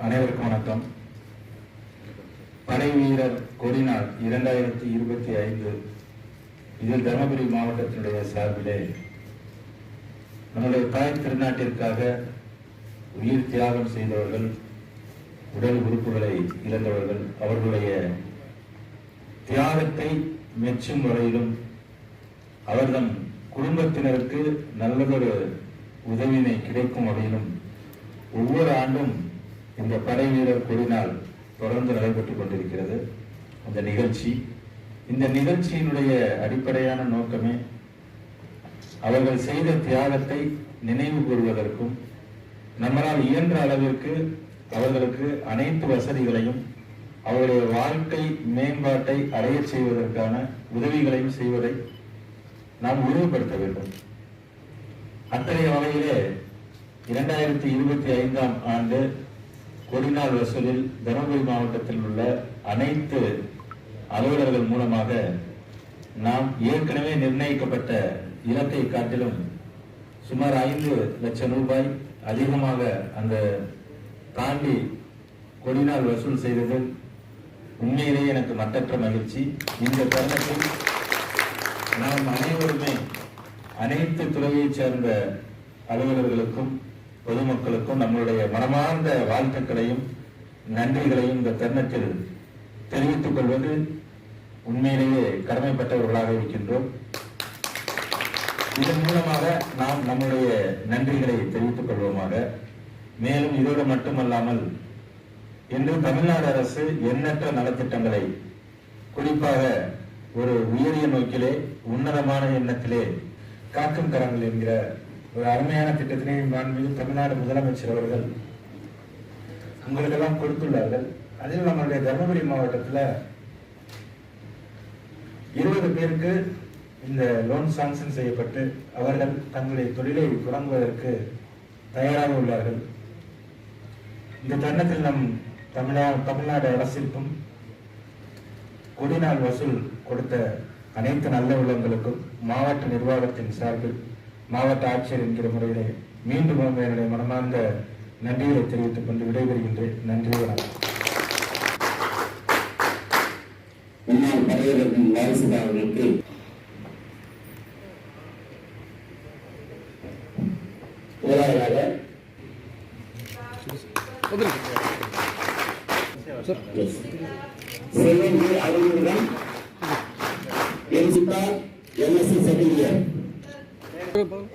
அனைவருக்கும் வணக்கம். படை வீரர் கொடிநாள் இரண்டாயிரத்தி இருபத்தி ஐந்து இதில் தருமபுரி மாவட்டத்தினுடைய சார்பிலே நம்முடைய தாய் திருநாட்டிற்காக உயிர் தியாகம் செய்தவர்கள் உடல் உறுப்புகளை இழந்தவர்கள் அவர்களுடைய தியாகத்தை மெச்சும் வகையிலும் அவர்தம் குடும்பத்தினருக்கு நல்லதொரு உதவினை கிடைக்கும் வகையிலும் ஒவ்வொரு ஆண்டும் இந்த படை வீரர் கொடிநாள் தொடர்ந்து நடைபெற்றுக் கொண்டிருக்கிறது. அந்த நிகழ்ச்சி இந்த நிகழ்ச்சியினுடைய அடிப்படையான நோக்கமே அவர்கள் செய்த தியாகத்தை நினைவு கூறுவதற்கும் நம்மளால் இயன்ற அளவிற்கு அவர்களுக்கு அனைத்து வசதிகளையும் அவருடைய வாழ்க்கை மேம்பாட்டை அடையச் செய்வதற்கான உதவிகளையும் செய்வதை நாம் உறுதிப்படுத்த வேண்டும். அத்தகைய வகையிலே இரண்டாயிரத்தி இருபத்தி ஐந்தாம் ஆண்டு கொடிநாள் வசூலில் தருமபுரி மாவட்டத்தில் உள்ள அனைத்து அலுவலர்கள் மூலமாக நாம் ஏற்கனவே நிர்ணயிக்கப்பட்ட இலக்கை காட்டிலும் சுமார் ஐந்து லட்சம் ரூபாய் அதிகமாக அந்த தாண்டி கொடிநாள் வசூல் செய்தது உண்மையிலேயே எனக்கு மட்டற்ற மகிழ்ச்சி. இந்த தருணத்தில் நாம் அனைவருமே அனைத்து துறையைச் சேர்ந்த அலுவலர்களுக்கும் பொதுமக்களுக்கும் நம்மளுடைய மனமார்ந்த வாழ்த்துக்களையும் நன்றிகளையும் இந்த தருணத்தில் தெரிவித்துக் கொள்வது உண்மையிலேயே கடமைப்பட்டவர்களாக இருக்கின்றோம். இதன் மூலமாக நாம் நம்முடைய நன்றிகளை தெரிவித்துக் கொள்வோமாக. மேலும் இதோடு மட்டுமல்லாமல் இன்று தமிழ்நாடு அரசு எண்ணற்ற நலத்திட்டங்களை குறிப்பாக ஒரு உயரிய நோக்கிலே உன்னதமான எண்ணத்திலே காக்கும் கரங்கள் என்கிற ஒரு அருமையான திட்டத்தினை மாண்புமிகு தமிழ்நாடு முதலமைச்சர் அவர்கள் உங்களுக்கெல்லாம் கொடுத்துள்ளார்கள். அதில் நம்மளுடைய தருமபுரி மாவட்டத்தில் இருபது பேருக்கு இந்த லோன் சாங்ஷன் செய்யப்பட்டு அவர்கள் தங்களுடைய தொழிலை தொடங்குவதற்கு தயாராக உள்ளார்கள். இந்த தருணத்தில் நம் தமிழா தமிழ்நாடு அரசிற்கும் கொடிநாள் வசூல் கொடுத்த அனைத்து நல்ல உள்ளங்களுக்கும் மாவட்ட நிர்வாகத்தின் சார்பில் மாவட்ட ஆட்சியர் என்கிற முறையிலே மீண்டும் என்னுடைய மனமார்ந்த நன்றிகளை தெரிவித்துக் கொண்டு விடைபெறுகின்றேன். நன்றி வணக்கம். முன்னாள் படையரசின் வாரிசுதா அவர்களுக்கு போராடாக செல்வந்தி அறிவுடன் என்சிதா எம்எஸ்சி করে